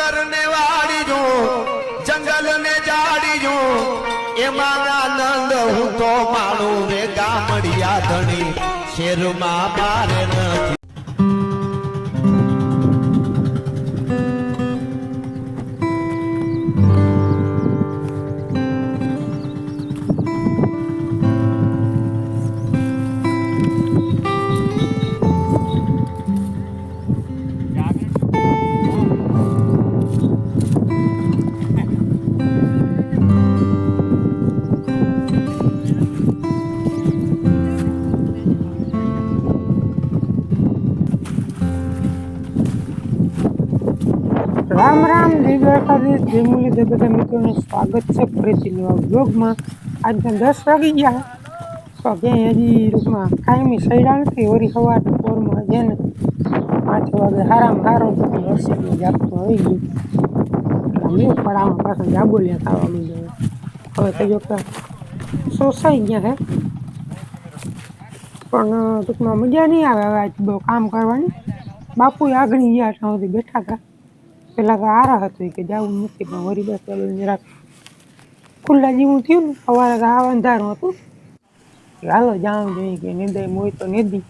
ખેતર ને વાડી જંગલ ને જાડી જો એમાં આનંદ હું તો માણું રે ગામડિયા ધણી. શેરમાં બારે નથી. રામ રામ, જય દ્વારકાધીશ, જય મુરલીધર બધા મિત્રોનું સ્વાગત છે ફરીથી નવા બ્લોગમાં આજના દસ વાગી ગયા. તો ક્યાંય હજી ટૂંકમાં કાયમી સૈડા નથી વળી સવાર પોરમાં છે ને પાંચ વાગે હારામ હારો વરસાદનું જાપતું આવી ગયું. એટલે પડામાં પાછા જાબોલિયા ખાવા માંડ્યો હવે. તો જોકે સોસાઈ ગયા હે. પણ ટૂંકમાં મજા નહીં આવે હવે આજ બહુ કામ કરવાની. બાપુ આગળ ગયા ત્યાં સુધી બેઠા હતા. પેલા તો આરા હતું કે જવું નથી, પણ વળી બસ ચાલો જરાક ખુલ્લા જેવું થયું ને, સવારે તો આ અંધારું હતું. હાલો જામ જોઈએ કે નિંદાઈ મોય તો નિધી